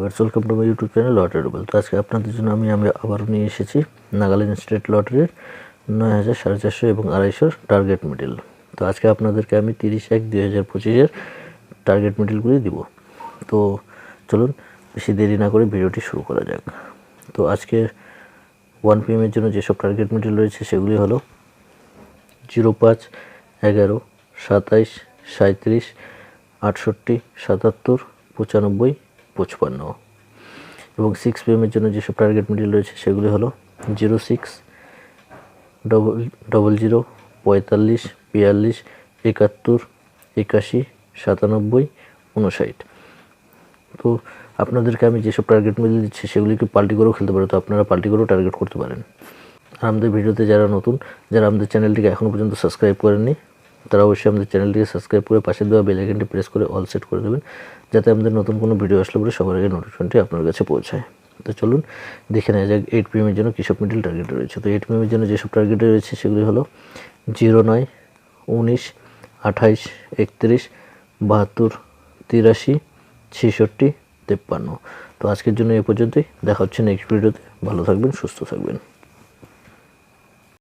Welcome to my YouTube channel lottery Rubel তো আজকে আপনাদের জন্য আমি আমি আবারও নিয়ে এসেছি নাগাল্যান্ড স্টেট লটারির নয় হাজার, সাড়ে চারশো এবং আড়াইশোর টার্গেট মিডিল তো আজকে আপনাদেরকে আমি তিরিশ এক দুই হাজার পঁচিশের টার্গেট মিডিলগুলি দিব। তো চলুন, বেশি দেরি না করে ভিডিওটি শুরু করা যাক। তো আজকে ওয়ান পি এর জন্য যেসব টার্গেট মিডিল রয়েছে সেগুলি হলো জিরো পাঁচ, এগারো, সাতাইশ সাঁত্রিশ আটষট্টি, সাতাত্তর, পঁচানব্বই পঁচপান্ন। এবং সিক্স পিএমের জন্য যেসব টার্গেট মিডিল রয়েছে সেগুলি হলো zero six double double zero পঁয়তাল্লিশ, বিয়াল্লিশ, একাত্তর, একাশি, সাতানব্বই উনষাট তো আপনাদেরকে আমি যেসব টার্গেট মিডিল দিচ্ছি সেগুলিকে পাল্টি করেও খেলতে পারে, তো আপনারা পাল্টি করেও টার্গেট করতে পারেন। আর আমাদের ভিডিওতে যারা নতুন, যারা আমাদের চ্যানেলটিকে এখনও পর্যন্ত সাবস্ক্রাইব করেননি তারা অবশ্যই আমাদের চ্যানেলটিকে সাবস্ক্রাইব করে পাশে দেওয়া বেল আইকনটি প্রেস করে অল সেট করে দেবেন, যাতে আমাদের নতুন কোনো ভিডিও আসলে পরে সবার আগে নোটিফিকেশনটি আপনার কাছে পৌঁছায়। তো চলুন দেখে নেওয়া যাক এইট পিএমের জন্য কীসব মিডিল টার্গেট রয়েছে। তো এইট পিএমের জন্য যেসব টার্গেট রয়েছে সেগুলি হলো জিরো নয় উনিশ, আঠাইশ, একত্রিশ, বাহাত্তর, তিরাশি, ছেষট্টি, তেপ্পান্ন। তো আজকের জন্য এ পর্যন্তই। দেখা হচ্ছে নেক্সট ভিডিওতে ভালো থাকবেন, সুস্থ থাকবেন।